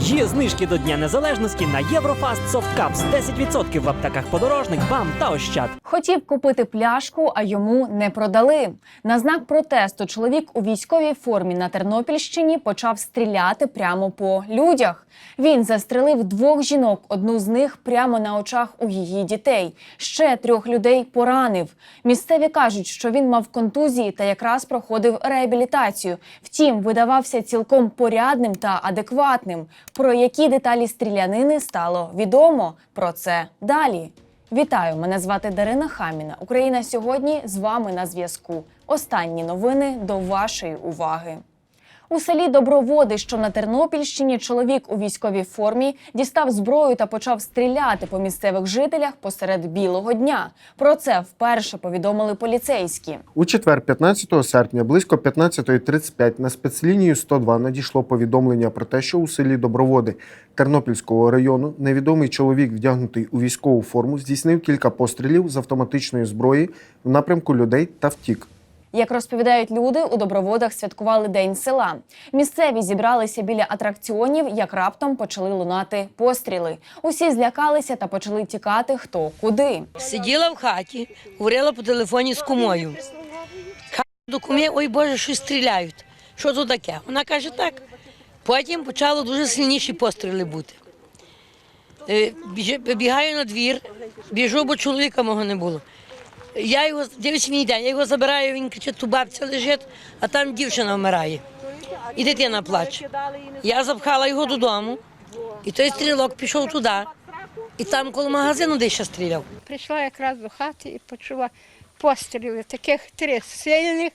Є знижки до Дня Незалежності на Єврофаст Софткапс 10% в аптеках подорожник, бам та ощад. Хотів купити пляшку, а йому не продали. На знак протесту чоловік у військовій формі на Тернопільщині почав стріляти прямо по людях. Він застрелив двох жінок, одну з них прямо на очах у її дітей. Ще трьох людей поранив. Місцеві кажуть, що він мав контузії та якраз проходив реабілітацію. Втім, видавався цілком порядним та адекватним. Про які деталі стрілянини стало відомо. Про це далі. Вітаю! Мене звати Дарина Хаміна. Україна сьогодні з вами на зв'язку. Останні новини до вашої уваги. У селі Доброводи, що на Тернопільщині, чоловік у військовій формі дістав зброю та почав стріляти по місцевих жителях посеред білого дня. Про це вперше повідомили поліцейські. У четвер, 15 серпня, близько 15.35 на спецлінію 102 надійшло повідомлення про те, що у селі Доброводи Тернопільського району невідомий чоловік, вдягнутий у військову форму, здійснив кілька пострілів з автоматичної зброї в напрямку людей та втік. Як розповідають люди, у доброводах святкували день села. Місцеві зібралися біля атракціонів, як раптом почали лунати постріли. Усі злякалися та почали тікати хто куди. Сиділа в хаті, говорила по телефоні з кумою. До куми, ой Боже, щось стріляють. Що тут таке? Вона каже так. Потім почало дуже сильніші постріли бути. Е, Бігаю на двір, біжу, бо чоловіка мого не було. Я його дивлюсь, він йде, я його забираю, він кричить, ту бабця лежить, а там дівчина вмирає. І дитина плаче. Я запхала його додому, і той стрілок пішов туди. І там коло магазину десь ще стріляв. Прийшла якраз до хати і почула постріли, таких три сильних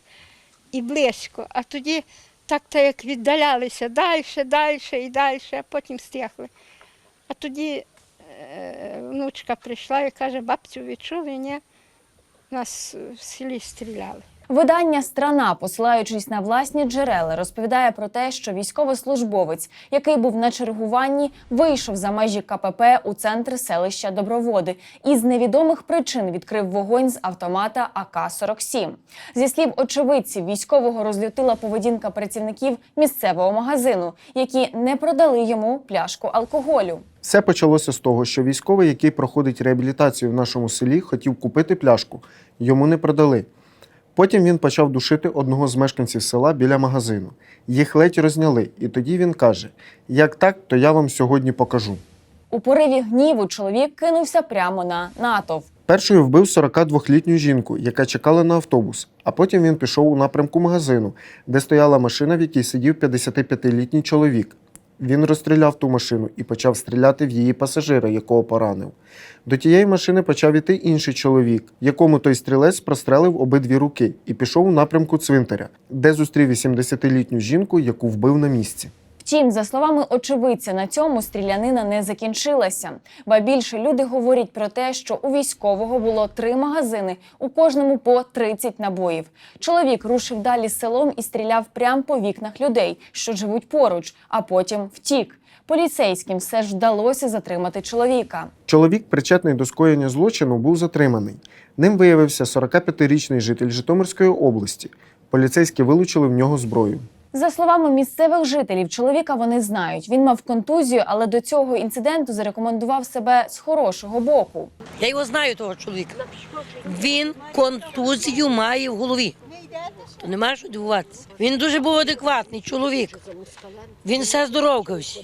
і близько. А тоді так та як віддалялися далі, далі і далі, а потім стихли. А тоді е, внучка прийшла і каже, бабцю відчули, ні? Нас в селі стріляли. Видання Страна, посилаючись на власні джерела, розповідає про те, що військовослужбовець, який був на чергуванні, вийшов за межі КПП у центр селища Доброводи і з невідомих причин відкрив вогонь з автомата АК-47. Зі слів очевидців, військового розлютила поведінка працівників місцевого магазину, які не продали йому пляшку алкоголю. Все почалося з того, що військовий, який проходить реабілітацію в нашому селі, хотів купити пляшку. Йому не продали. Потім він почав душити одного з мешканців села біля магазину. Їх ледь розняли, і тоді він каже: Як так, то я вам сьогодні покажу. У пориві гніву чоловік кинувся прямо на натовп. Першою вбив 42-літню жінку, яка чекала на автобус, а потім він пішов у напрямку магазину, де стояла машина, в якій сидів 55-літній чоловік. Він розстріляв ту машину і почав стріляти в її пасажира, якого поранив. До тієї машини почав іти інший чоловік, якому той стрілець прострелив обидві руки і пішов у напрямку цвинтаря, де зустрів 80-літню жінку, яку вбив на місці. Втім, за словами очевидця, на цьому стрілянина не закінчилася. Ба більше люди говорять про те, що у військового було три магазини, у кожному по 30 набоїв. Чоловік рушив далі селом і стріляв прямо по вікнах людей, що живуть поруч, а потім втік. Поліцейським все ж вдалося затримати чоловіка. Чоловік, причетний до скоєння злочину, був затриманий. Ним виявився 45-річний житель Житомирської області. Поліцейські вилучили в нього зброю. За словами місцевих жителів, чоловіка вони знають. Він мав контузію, але до цього інциденту зарекомендував себе з хорошого боку. Я його знаю, того чоловіка. Він контузію має в голові. То нема що дивуватися. Він дуже був адекватний чоловік. Він все здоровкався.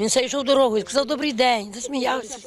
Він все йшов дорогою, сказав добрий день, засміявся.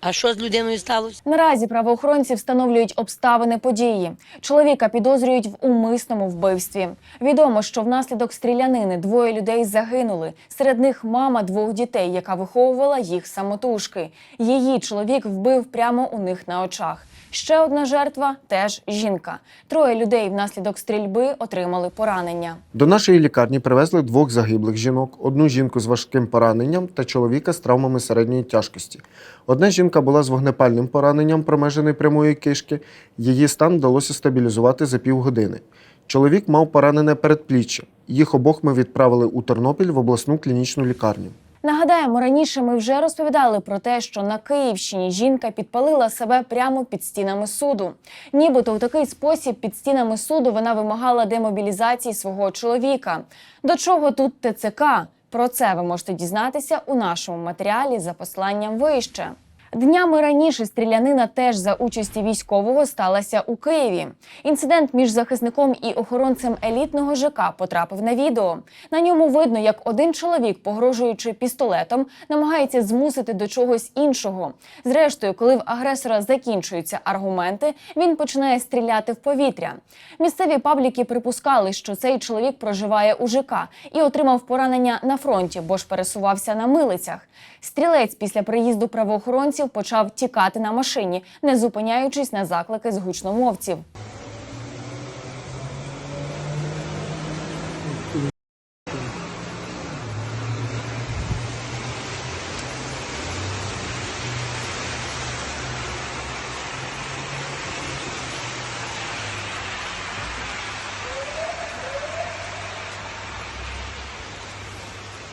А що з людиною сталося? Наразі правоохоронці встановлюють обставини події. Чоловіка підозрюють в умисному вбивстві. Відомо, що внаслідок стрілянини двоє людей загинули. Серед них мама двох дітей, яка виховувала їх самотужки. Її чоловік вбив прямо у них на очах. Ще одна жертва теж жінка. Троє людей внаслідок стрільби отримали поранення. До нашої лікарні привезли двох загиблих жінок, одну жінку з важким пораненням та чоловіка з травмами середньої тяжкості. Одна жінка була з вогнепальним пораненням промеженої прямої кишки. Її стан вдалося стабілізувати за півгодини. Чоловік мав поранене передпліччя. Їх обох ми відправили у Тернопіль в обласну клінічну лікарню. Нагадаємо, раніше ми вже розповідали про те, що на Київщині жінка підпалила себе прямо під стінами суду. Нібито у такий спосіб під стінами суду вона вимагала демобілізації свого чоловіка. До чого тут ТЦК? Про це ви можете дізнатися у нашому матеріалі за посланням вище. Днями раніше стрілянина теж за участі військового сталася у Києві. Інцидент між захисником і охоронцем елітного ЖК потрапив на відео. На ньому видно, як один чоловік, погрожуючи пістолетом, намагається змусити до чогось іншого. Зрештою, коли в агресора закінчуються аргументи, він починає стріляти в повітря. Місцеві пабліки припускали, що цей чоловік проживає у ЖК і отримав поранення на фронті, бо ж пересувався на милицях. Стрілець після приїзду правоохоронців почав тікати на машині, не зупиняючись на заклики з гучномовців.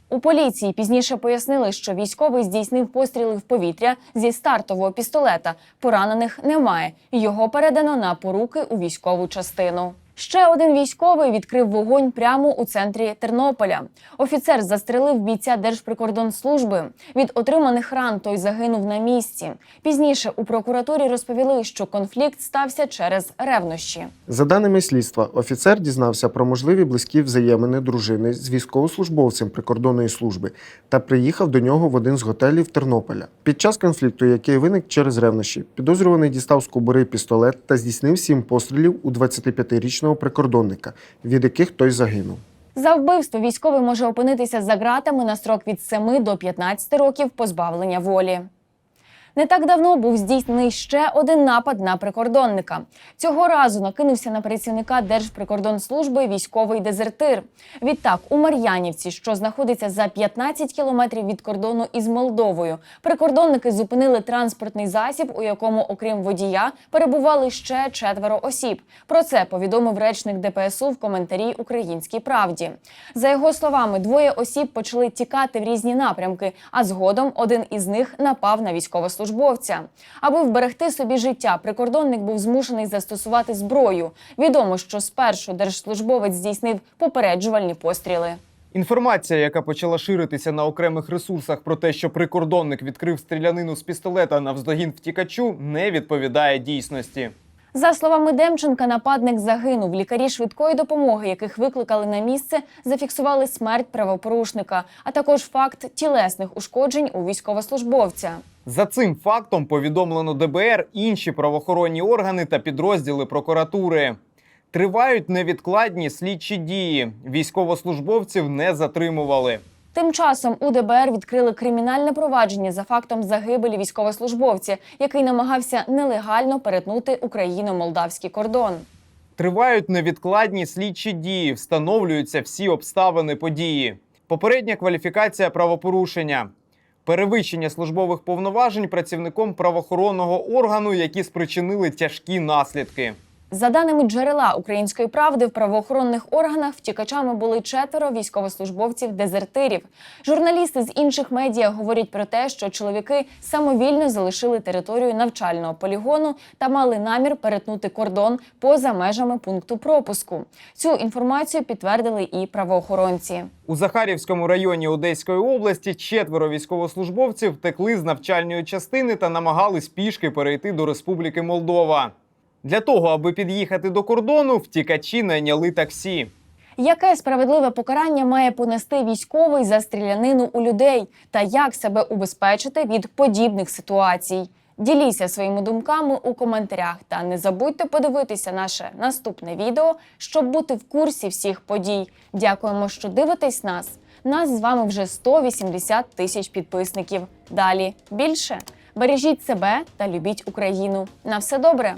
У поліції пізніше пояснили, що військовий здійснив постріли в повітря зі стартового пістолета. Поранених немає. Його передано на поруки у військову частину. Ще один військовий відкрив вогонь прямо у центрі Тернополя. Офіцер застрелив бійця Держприкордонслужби. Від отриманих ран той загинув на місці. Пізніше у прокуратурі розповіли, що конфлікт стався через ревнощі. За даними слідства, офіцер дізнався про можливі близькі взаємини дружини з військовослужбовцем прикордонної служби та приїхав до нього в один з готелів Тернополя. Під час конфлікту, який виник через ревнощі, підозрюваний дістав з кобури пістолет та здійснив сім пострілів у 25-річного прикордонника, від яких той загинув. За вбивство військовий може опинитися за ґратами на строк від 7 до 15 років позбавлення волі. Не так давно був здійснений ще один напад на прикордонника. Цього разу накинувся на працівника Держприкордонслужби військовий дезертир. Відтак, у Мар'янівці, що знаходиться за 15 кілометрів від кордону із Молдовою, прикордонники зупинили транспортний засіб, у якому, окрім водія, перебували ще четверо осіб. Про це повідомив речник ДПСУ в коментарі Українській правді. За його словами, двоє осіб почали тікати в різні напрямки, а згодом один із них напав на військовослужбовця. Аби вберегти собі життя, прикордонник був змушений застосувати зброю. Відомо, що спершу держслужбовець здійснив попереджувальні постріли. Інформація, яка почала ширитися на окремих ресурсах про те, що прикордонник відкрив стрілянину з пістолета навздогін втікачу, не відповідає дійсності. За словами Демченка, нападник загинув. Лікарі швидкої допомоги, яких викликали на місце, зафіксували смерть правопорушника, а також факт тілесних ушкоджень у військовослужбовця. За цим фактом повідомлено ДБР, інші правоохоронні органи та підрозділи прокуратури. Тривають невідкладні слідчі дії. Військовослужбовців не затримували. Тим часом у ДБР відкрили кримінальне провадження за фактом загибелі військовослужбовця, який намагався нелегально перетнути Україно-молдавський кордон. Тривають невідкладні слідчі дії, встановлюються всі обставини події. Попередня кваліфікація правопорушення, перевищення службових повноважень працівником правоохоронного органу, які спричинили тяжкі наслідки. За даними джерела української правди, в правоохоронних органах втікачами були четверо військовослужбовців-дезертирів. Журналісти з інших медіа говорять про те, що чоловіки самовільно залишили територію навчального полігону та мали намір перетнути кордон поза межами пункту пропуску. Цю інформацію підтвердили і правоохоронці. У Захарівському районі Одеської області четверо військовослужбовців втекли з навчальної частини та намагались пішки перейти до Республіки Молдова. Для того, аби під'їхати до кордону, втікачі найняли таксі. Яке справедливе покарання має понести військовий за стрілянину у людей та як себе убезпечити від подібних ситуацій? Діліться своїми думками у коментарях та не забудьте подивитися наше наступне відео, щоб бути в курсі всіх подій. Дякуємо, що дивитесь нас. Нас з вами вже 180 тисяч підписників. Далі більше бережіть себе та любіть Україну. На все добре.